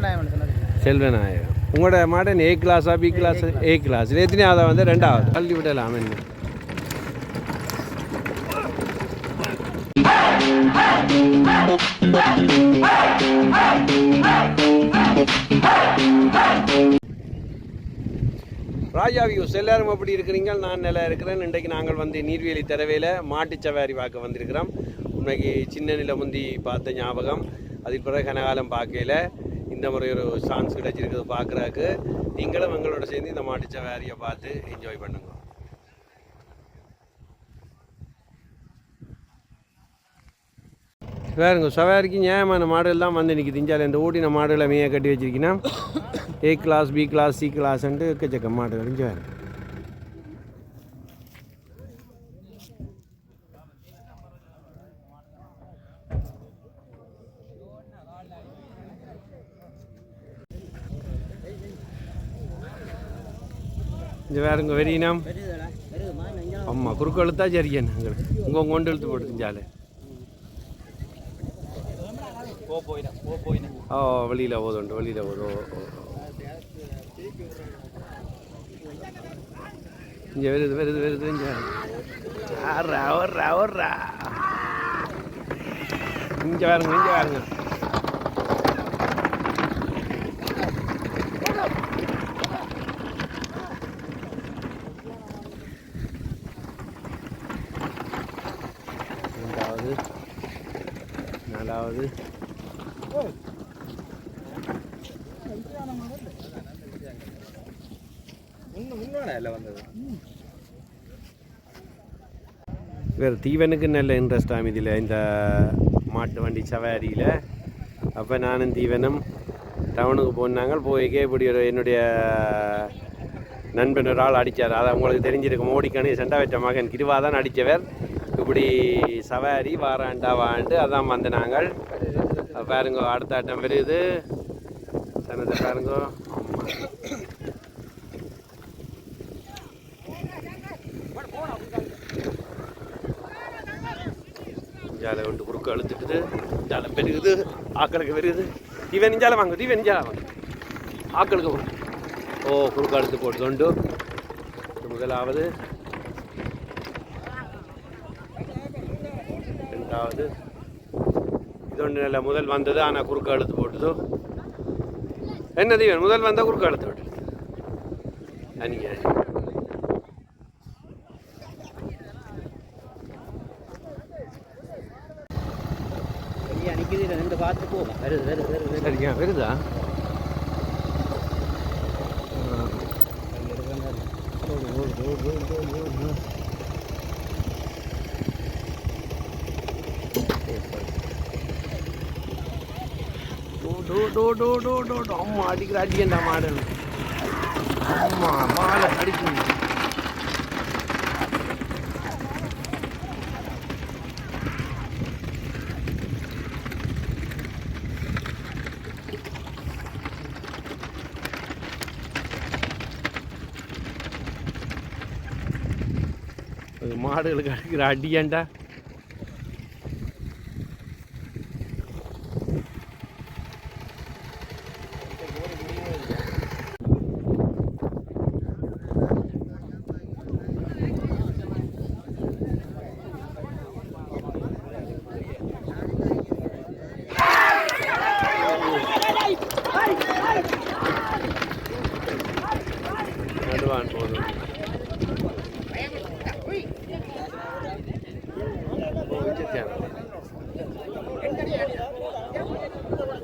செல்வநாயகன். செல்வநாயகம் உங்களோட modern A கிளாஸா B class A class எத்தனையாவது வந்து? ரெண்டாவது. தள்ளி விடலாம் என்ன ராஜா வியூஸ் எல்லாரும் எப்படி இருக்கிறீங்க? நான் நல்லா இருக்கிறேன். இன்றைக்கு நாங்கள் வந்து நீர்வேலி தரவையில் மாட்டுச்சவாரி பார்க்க வந்திருக்கிறோம். உண்மைக்கு சின்ன நில முந்தி பார்த்த ஞாபகம். அதுக்கு பிறகு கனகாலம் பார்க்கையில் இந்த மாதிரி ஒரு சான்ஸ் கிடைச்சிருக்குது பார்க்குறாக்கு நீங்களும் எங்களோட சேர்ந்து இந்த மாட்டுச்ச சவாரியை பார்த்து என்ஜாய் பண்ணுங்க. வேறுங்க சவாரிக்கு நியாயமான மாடுகள் தான் வந்து நிற்கிது திஞ்சாலே இந்த ஓட்டின மாடுகளை மேய கட்டி வச்சிருக்கீங்கன்னா A class B class C கிளாஸ்ன்ட்டு எக்கச்சக்க மாடுகள். இங்கே வேறு இங்கே வேறுங்க வெறியினம் ஆமாம் குறுக்கு எழுத்தா சரியா எங்களுக்கு உங்கள் கொண்டு எழுத்து போட்டுஞ்சாலே ஓ வெளியில் போதுண்டு வெளியில் போதும் இங்கே வருது வருது வருது இங்கே ஆறா ஓர்றா ஓர்றா இங்கே வேறுங்க இங்கே வேறுங்க ரெண்டாவது நாலாவது வேறு தீவனுக்கு நல்ல இன்ட்ரெஸ்ட் இதில் இந்த மாட்டு வண்டி சவாரியில். அப்போ நானும் தீவனும் டவுனுக்கு போனாங்க போய்க்கே இப்படி ஒரு என்னுடைய நண்பன் ஒரு ஆள் அடித்தார் அதை உங்களுக்கு தெரிஞ்சிருக்கும். மோடிக்கணி சண்டை வச்ச மகன் கிருவா தான் அடித்தவர் இப்படி சவாரி வாராண்டா வாண்டு அதான் வந்த நாங்கள். பாருங்க அடுத்த ஆட்டம் வருது. சனத்தை பாருங்க. ஆமாம் ஜாலை விட்டு குறுக்க அழுத்துக்குது. ஜாலை பெருகுது ஆக்களுக்கு பெருகுது இவன் இஞ்சால வாங்க தீவன் இஞ்சால வாங்க ஆக்களுக்கு வாங்க ஓ குறுக்க அழுத்து போட்டு தொண்டு. இது முதலாவது. ரெண்டாவது. இது ஒன்று நல்ல முதல் வந்தது ஆனால் குறுக்க அழுத்து போட்டுதோ. என்ன தீவன் முதல் வந்தால் குறுக்க அழுத்து விட்டு அனிங்க சரியா நிற்கிது இல்லை ரெண்டு பார்த்து போகும் வருது வருது வருது வருது சரியா வருதா அம்மா அடிக்கிற அடிக்கண்டா மாடல் அம்மா மாலை அடிக்கணும். மாடுகளுக்கு அடிக்கிற அடியாண்டா நடுவான்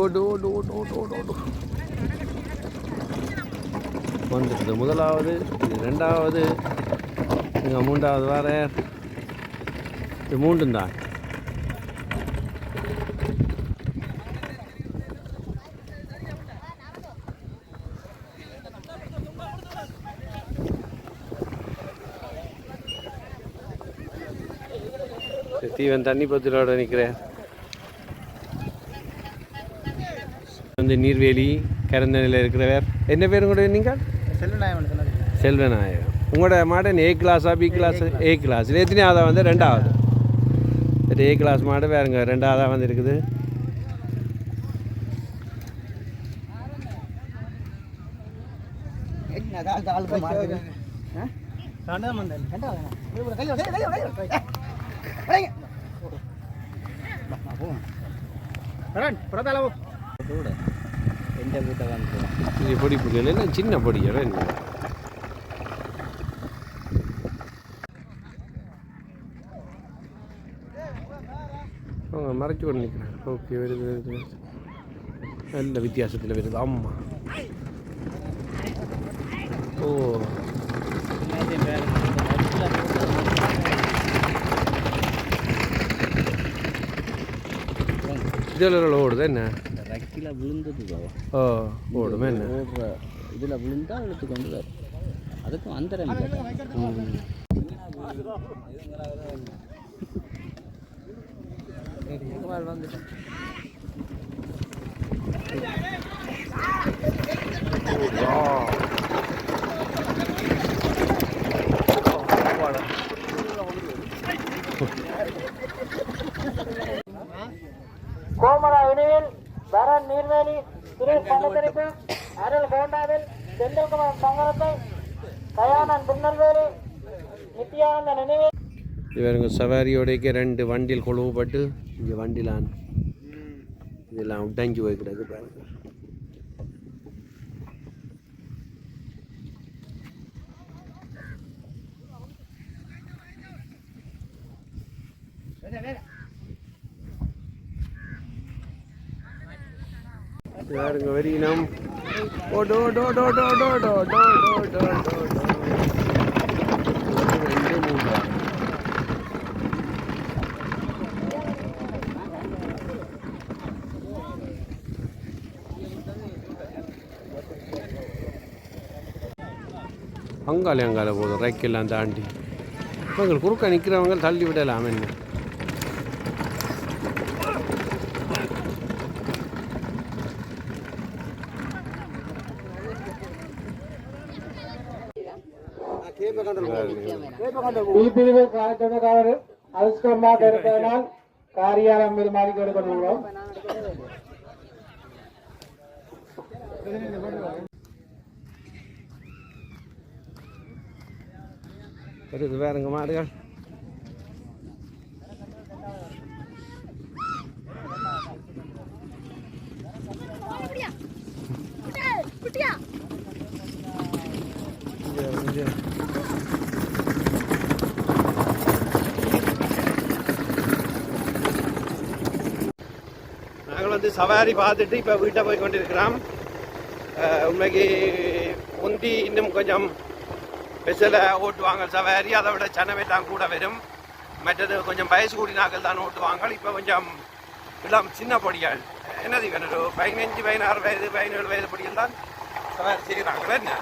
ஓடு ஓடு ஓடு ஓடு ஓடு ஓடு. வந்துடுது. முதலாவது இது ரெண்டாவது இங்கே மூன்றாவது வேற. இது மூன்றும் தான். தீவன் தண்ணி பத்திரோட நிற்கிறேன் வந்து நீர்வேலி கரந்தனையில் இருக்கிறவர். என்ன பேர் உங்களுடைய நீங்கள் செல்வநாயகன். செல்வநாயகம் உங்களோட மாடன் ஏ கிளாஸா பி கிளாஸ் ஏ கிளாஸ் எத்தனையாவதா வந்து? ரெண்டாவது சரி ஏ கிளாஸ் மாடு வேறுங்க ரெண்டாவதாக வந்து இருக்குது. என்ன கால் கூட எந்த கூட்ட வந்து இது பொடி பொடி இல்லை சின்ன பொடி என்ன? மறைச்சு கொண்டு நிற்கிறேன் ஓகே வருது வருது நல்ல வித்தியாசத்தில் வருது. ஆமாம் ஓ. இதில் ஓடுது என்ன? ரக்கில விழுந்தது பாவம். ஓ ஓடுமே என்ன? ஓடுற இதில் விழுந்தா இழுத்து கொண்டு வரும். அதுக்கும் அந்தரம் இல்லை. வந்துட்டேன் வரன் நீர்வேலி சுரேஷ் பண்டத்திருப்பு அருள் கோண்டாவில் செந்தில்குமார் சங்கரத்தை கயானன் பின்னல்வேலி நித்யானந்த நினைவில் இவருங்க சவாரியோடைக்கு ரெண்டு வண்டியில் கொழுவுப்பட்டு இங்கே வண்டிலான். இதெல்லாம் உடஞ்சி போய் கிடக்கு பாருங்க யாருங்க வெறியினம் ஓ டோ டோ டோ டோ டோ டோ டோ டோ டோ டோ அங்காலே அங்காலே போதும் ரைக்கெல்லாம் தாண்டி இவங்க குறுக்க நிற்கிறவங்க தள்ளி விடலாம் என்ன பிரிவு துணைக்காரர் அலுவலமாக இருப்பதனால் காரியாலயம் மீது மாறி கேட்டுக்கொண்டுள்ளோம் வருது வேறுங்க மாடுகள் Yeah. வந்து சவாரி பார்த்துட்டு இப்போ வீட்டை போய் கொண்டிருக்கிறோம் உண்மைக்கு முந்தி இன்னும் கொஞ்சம் ஸ்பெஷலாக ஓட்டுவாங்க. சவாரி அதை விட சனமே தான் கூட வரும். மற்றது கொஞ்சம் வயசு கூடினாக்கள் தான் ஓட்டுவாங்க. இப்போ கொஞ்சம் எல்லாம் சின்ன பொடிகள். என்னது வேணும் பதினஞ்சு பதினாறு வயது பதினேழு வயது பொடிகள் தான் சவாரி செய்கிறாங்க என்ன?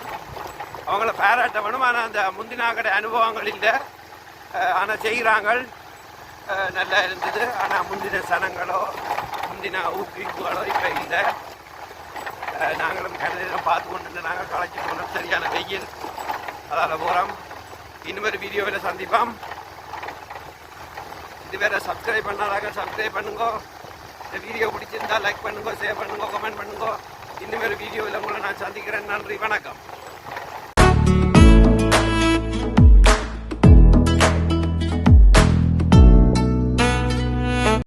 அவங்கள பாராட்ட வேணும் ஆனால் அந்த முந்தினாக்கட அனுபவங்கள் இல்லை. ஆனால் செய்கிறாங்க நல்லா இருந்தது. ஆனால் முந்தின சனங்களோ முந்தின ஊக்குவிப்புகளோ இப்போ இல்லை. நாங்களும் கடலாம் பார்த்து கொண்டு நாங்கள் களைச்சி போனோம். சரியான வெயில். அதால் போகிறோம் இன்னொரு வீடியோவில் சந்திப்போம். இதுவேற சப்ஸ்கிரைப் பண்ணாதாங்க சப்ஸ்கிரைப் பண்ணுங்க. இந்த வீடியோ பிடிச்சிருந்தா லைக் பண்ணுங்க ஷேர் பண்ணுங்க கமெண்ட் பண்ணுங்க. இன்னொரு வீடியோவில் உங்களை நான் சந்திக்கிறேன். நன்றி வணக்கம்.